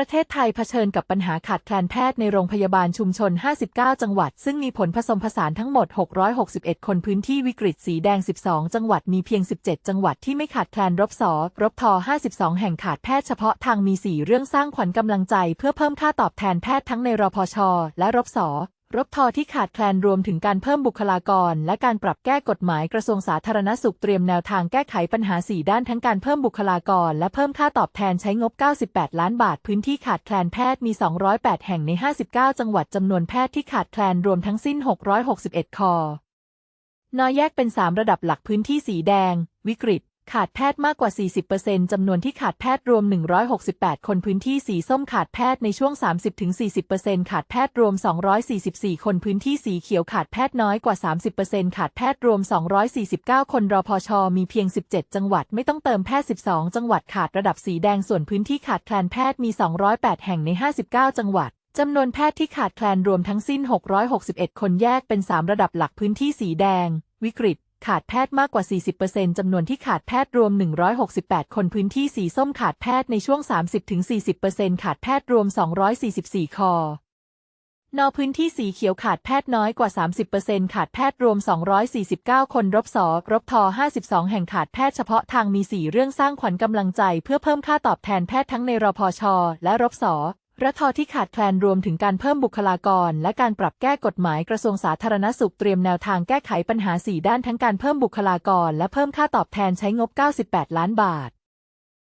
ประเทศไทยเผชิญกับปัญหาขาดแคลนแพทย์ในโรงพยาบาลชุมชน 59 จังหวัด ซึ่งมีผลผสมผสานทั้งหมด 661 คนพื้นที่วิกฤตสีแดง 12 จังหวัด มีเพียง 17 จังหวัดที่ไม่ขาดแคลนรบสอรบทอ52 แห่งขาดแพทย์เฉพาะทางมี 4 เรื่องสร้างขวัญกำลังใจ เพื่อเพิ่มค่าตอบแทนแพทย์ทั้งในรพช และรบสอ รบทอที่ขาดแคลนรวมถึงการเพิ่มบุคลากร และการปรับแก้กฎหมายกระทรวงสาธารณสุขเตรียมแนวทางแก้ไขปัญหา 4 ด้านทั้งการเพิ่มบุคลากร และเพิ่มค่าตอบแทนใช้งบ 98 ล้านบาท พื้นที่ขาดแคลนแพทย์มี 208 แห่งใน 59 จังหวัดจำนวนแพทย์ที่ขาดแคลนรวมทั้งสิ้น 661 คอนอแยกเป็น 3 ระดับหลักพื้นที่สีแดง วิกฤต ขาดแพทย์มากกว่า 40%จำนวนที่ขาดแพทย์รวม 168 คนพื้นที่สีส้มขาดแพทย์ในช่วง 30-40%ขาดแพทย์รวม 244 คนพื้นที่สีเขียวขาดแพทย์น้อยกว่า 30%ขาดแพทย์รวม 249 คนรพช มีเพียง 17 จังหวัดไม่ต้องเติมแพทย์ 12 จังหวัดขาดระดับสีแดงส่วนพื้นที่ขาดแคลนแพทย์มี 208 แห่งใน 59 จังหวัดจำนวนแพทย์ที่ขาดแคลนรวมทั้งสิ้น 661 คนแยกเป็น 3 ระดับหลักพื้นที่สีแดง วิกฤต ขาดแพทย์มากกว่า 40%จำนวนที่ขาดแพทย์รวม 168 คนพื้นที่สีส้มขาดแพทย์ในช่วง 30-40%ขาดแพทย์รวม 244 คอนอพื้นที่สีเขียวขาดแพทย์น้อยกว่า 30%ขาดแพทย์รวม 249 คนรบสอรบทอ52 แห่งขาดแพทย์เฉพาะทางมี 4 เรื่องสร้างขวัญกำลังใจเพื่อเพิ่มค่าตอบแทนแพทย์ทั้งในรพช และรบสอ รัทอที่ขาดแคลนรวมถึงการเพิ่มบุคลากร และการปรับแก้กฎหมายกระทรวงสาธารณสุขเตรียมแนวทางแก้ไขปัญหา 4 ด้านทั้งการเพิ่มบุคลากร และเพิ่มค่าตอบแทนใช้งบ 98 ล้านบาท